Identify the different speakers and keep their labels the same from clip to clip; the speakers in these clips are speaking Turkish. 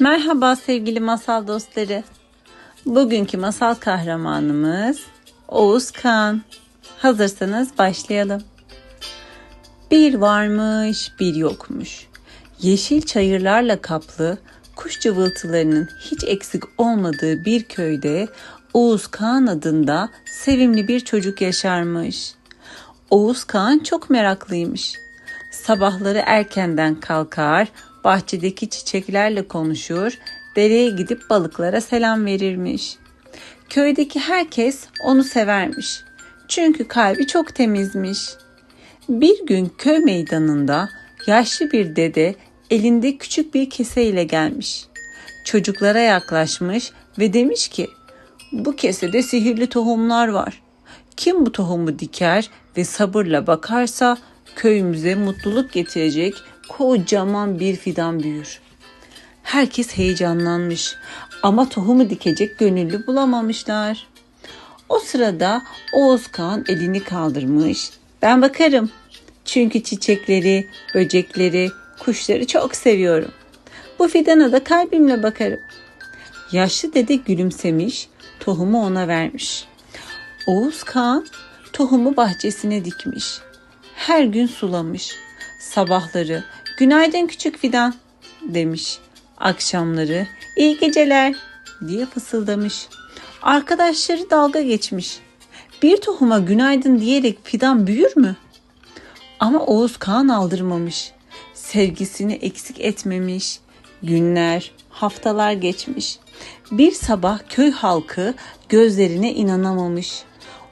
Speaker 1: Merhaba sevgili masal dostları. Bugünkü masal kahramanımız Oğuz Kağan. Hazırsanız başlayalım. Bir varmış, bir yokmuş. Yeşil çayırlarla kaplı, kuş cıvıltılarının hiç eksik olmadığı bir köyde Oğuz Kağan adında sevimli bir çocuk yaşarmış. Oğuz Kağan çok meraklıymış. Sabahları erkenden kalkar, bahçedeki çiçeklerle konuşur, dereye gidip balıklara selam verirmiş. Köydeki herkes onu severmiş. Çünkü kalbi çok temizmiş. Bir gün köy meydanında yaşlı bir dede elinde küçük bir keseyle gelmiş. Çocuklara yaklaşmış ve demiş ki, bu kesede sihirli tohumlar var. Kim bu tohumu diker ve sabırla bakarsa köyümüze mutluluk getirecek kocaman bir fidan büyür. Herkes heyecanlanmış ama tohumu dikecek gönüllü bulamamışlar. O sırada Oğuz Kağan elini kaldırmış. Ben bakarım. Çünkü çiçekleri, böcekleri, kuşları çok seviyorum. Bu fidana da kalbimle bakarım. Yaşlı dede gülümsemiş, tohumu ona vermiş. Oğuz Kağan tohumu bahçesine dikmiş. Her gün sulamış. Sabahları günaydın küçük fidan demiş. Akşamları iyi geceler diye fısıldamış. Arkadaşları dalga geçmiş. Bir tohuma günaydın diyerek fidan büyür mü? Ama Oğuz Kağan aldırmamış. Sevgisini eksik etmemiş. Günler, haftalar geçmiş. Bir sabah köy halkı gözlerine inanamamış.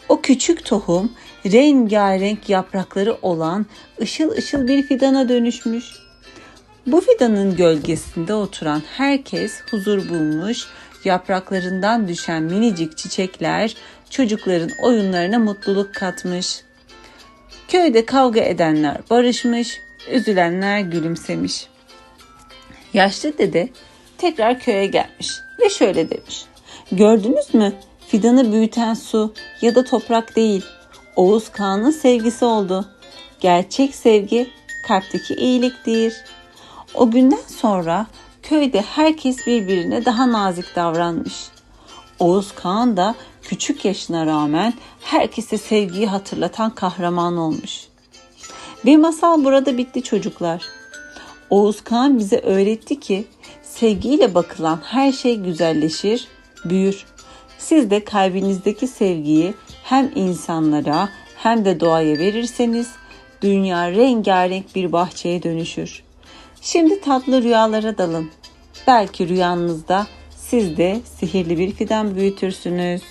Speaker 1: O küçük tohum rengarenk yaprakları olan ışıl ışıl bir fidana dönüşmüş. Bu fidanın gölgesinde oturan herkes huzur bulmuş, yapraklarından düşen minicik çiçekler çocukların oyunlarına mutluluk katmış. Köyde kavga edenler barışmış, üzülenler gülümsemiş. Yaşlı dede tekrar köye gelmiş ve şöyle demiş. Gördünüz mü? Fidanı büyüten su ya da toprak değil. Oğuz Kağan'ın sevgisi oldu. Gerçek sevgi kalpteki iyiliktir. O günden sonra köyde herkes birbirine daha nazik davranmış. Oğuz Kağan da küçük yaşına rağmen herkese sevgiyi hatırlatan kahraman olmuş. Ve masal burada bitti çocuklar. Oğuz Kağan bize öğretti ki sevgiyle bakılan her şey güzelleşir, büyür. Siz de kalbinizdeki sevgiyi hem insanlara hem de doğaya verirseniz dünya rengarenk bir bahçeye dönüşür. Şimdi tatlı rüyalara dalın. Belki rüyanızda siz de sihirli bir fidan büyütürsünüz.